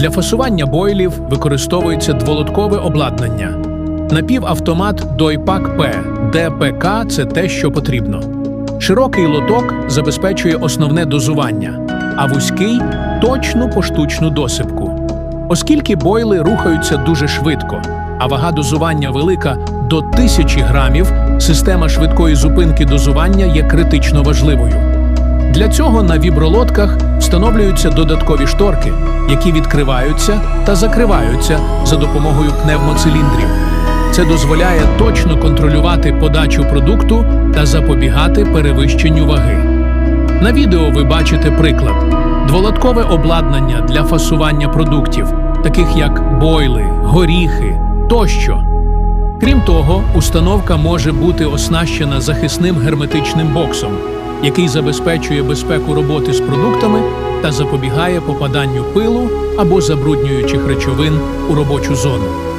Для фасування бойлів використовується дволоткове обладнання. Напівавтомат Дойпак П ДПК це те, що потрібно. Широкий лоток забезпечує основне дозування, а вузький точну поштучну досипку. Оскільки бойли рухаються дуже швидко, а вага дозування велика до 1000 грамів, система швидкої зупинки дозування є критично важливою. Для цього на вібролотках встановлюються додаткові шторки, які відкриваються та закриваються за допомогою пневмоциліндрів. Це дозволяє точно контролювати подачу продукту та запобігати перевищенню ваги. На відео ви бачите приклад: дволоткове обладнання для фасування продуктів, таких як бойли, горіхи тощо. Крім того, установка може бути оснащена захисним герметичним боксом, який забезпечує безпеку роботи з продуктами та запобігає попаданню пилу або забруднюючих речовин у робочу зону.